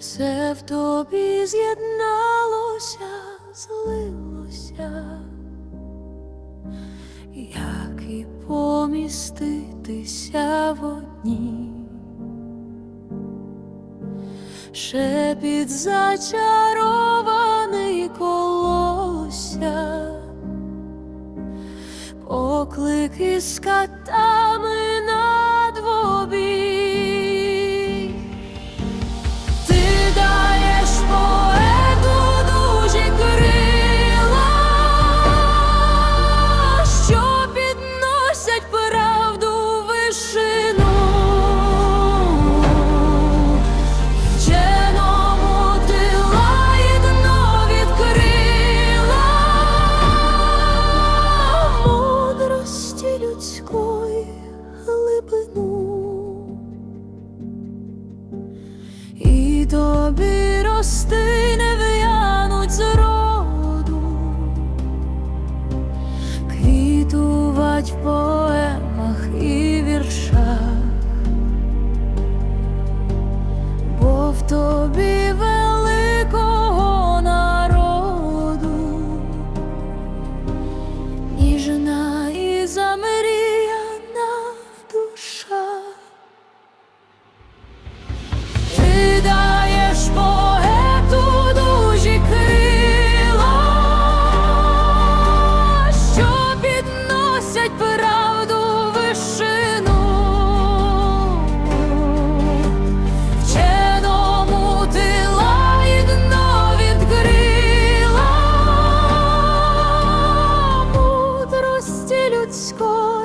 все в тобі з'єдналося, злилося, як і поміститися в одній. Шепіт зачарований колося, поклик із катами на двобій. Глибину. І тобі рости не в'януть з роду, квітувать в поемах і віршах, бо в тобі school.